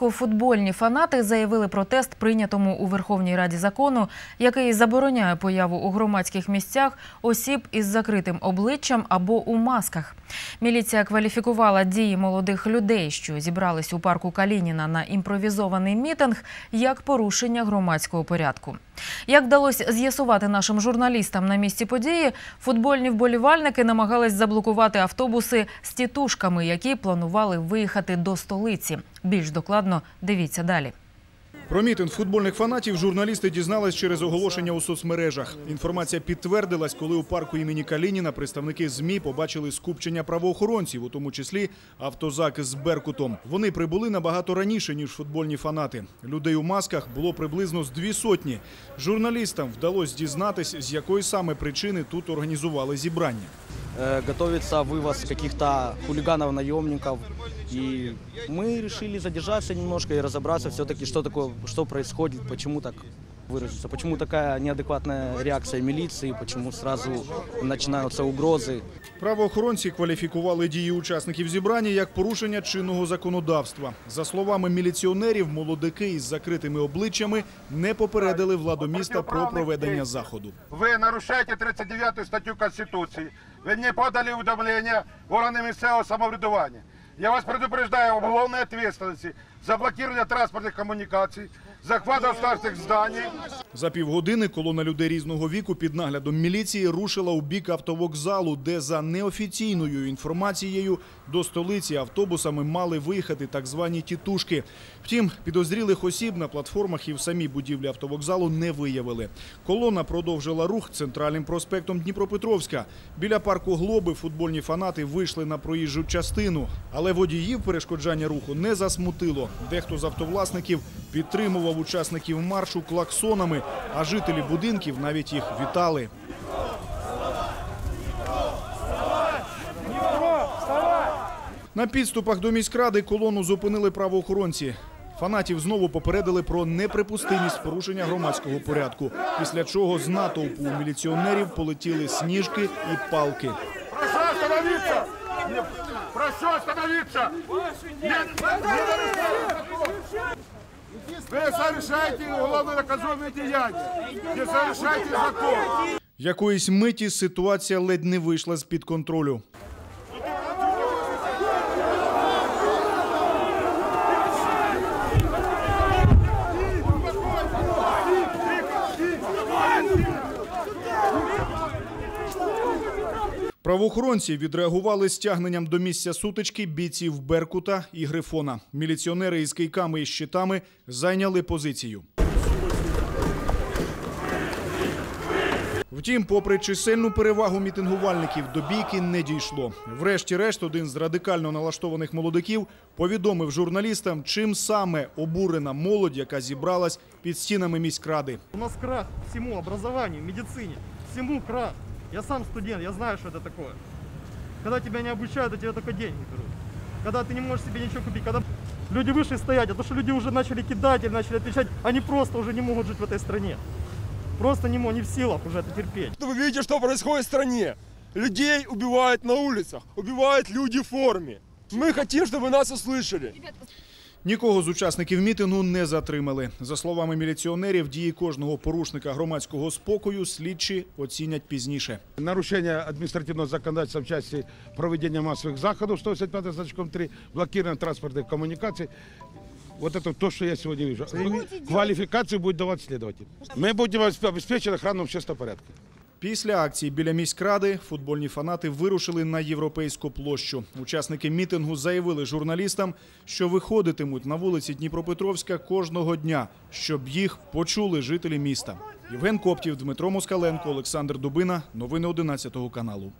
Футбольні фанати заявили протест прийнятому у Верховній Раді закону, який забороняє появу у громадських місцях осіб із закритим обличчям або у масках. Міліція кваліфікувала дії молодих людей, що зібрались у парку Калініна на імпровізований мітинг, як порушення громадського порядку. Як вдалося з'ясувати нашим журналістам на місці події, футбольні вболівальники намагались заблокувати автобуси з тітушками, які планували виїхати до столиці. Більш докладно дивіться далі. Про мітинг футбольних фанатів журналісти дізнались через оголошення у соцмережах. Інформація підтвердилась, коли у парку імені Калініна представники ЗМІ побачили скупчення правоохоронців, у тому числі автозак з Беркутом. Вони прибули набагато раніше, ніж футбольні фанати. Людей у масках було приблизно з дві сотні. Журналістам вдалося дізнатись, з якої саме причини тут організували зібрання. Э, готовится вывоз каких-то хулиганов, наемников. И мы решили задержаться немножко и разобраться все-таки, что такое, что происходит, почему так выразиться, почему такая неадекватная реакция милиции, почему сразу начинаются угрозы. Правоохоронці кваліфікували дії учасників зібрання як порушення чинного законодавства. За словами міліціонерів, молодики із закритими обличчями не попередили владу міста про проведення заходу. Вы нарушаете 39 статтю Конституції. Ви не подали уведомлення органи місцевого самоврядування. Я вас предупреждаю об уголовной ответственности за блокирование транспортных коммуникаций, захват государственных зданий. За півгодини колона людей різного віку під наглядом міліції рушила у бік автовокзалу, де за неофіційною інформацією до столиці автобусами мали виїхати так звані тітушки. Втім, підозрілих осіб на платформах і в самій будівлі автовокзалу не виявили. Колона продовжила рух центральним проспектом Дніпропетровська. Біля парку Глоби футбольні фанати вийшли на проїжджу частину, але водіїв перешкоджання руху не засмутило. Дехто з автовласників підтримував учасників маршу клаксонами, а жителі будинків навіть їх вітали. На підступах до міськради колону зупинили правоохоронці. Фанатів знову попередили про неприпустимість порушення громадського порядку, після чого з натовпу у міліціонерів полетіли сніжки і палки. Прошу остановиться! Не- Прошу остановиться! Не- не нарушайте закон! Вы совершаете уголовно наказуемые діяння. Не совершайте закон! Якоїсь миті ситуація ледь не вийшла з-під контролю. Правоохоронці відреагували стягненням до місця сутички бійців Беркута і Грифона. Міліціонери із кийками і щитами зайняли позицію. Втім, попри чисельну перевагу мітингувальників, до бійки не дійшло. Врешті-решт, один з радикально налаштованих молодиків повідомив журналістам, чим саме обурена молодь, яка зібралась під стінами міськради. У нас крах всему образованию, медицине, всему крах. Я сам студент, я знаю, что это такое. Когда тебя не обучают, а тебе только деньги берут. Когда ты не можешь себе ничего купить, когда люди вышли стоять, а то, что люди уже начали кидать или начали отвечать, они просто уже не могут жить в этой стране. Просто не, не в силах уже это терпеть. Вы видите, что происходит в стране. Людей убивают на улицах, убивают люди в форме. Мы хотим, чтобы нас услышали. Нікого з учасників мітингу не затримали. За словами міліціонерів, дії кожного порушника громадського спокою слідчі оцінять пізніше. Нарушение административного законодательства в части проведения массовых заходов 185 значком 3, блокирование транспортных коммуникаций. Вот это то, что я сегодня вижу. Квалификацию будет давать следователь. Мы будем обеспечить охрану общественного порядка. Після акції біля міськради футбольні фанати вирушили на європейську площу. Учасники мітингу заявили журналістам, що виходитимуть на вулиці Дніпропетровська кожного дня, щоб їх почули жителі міста. Євген Коптів, Дмитро Москаленко, Олександр Дубина. Новини 11 каналу.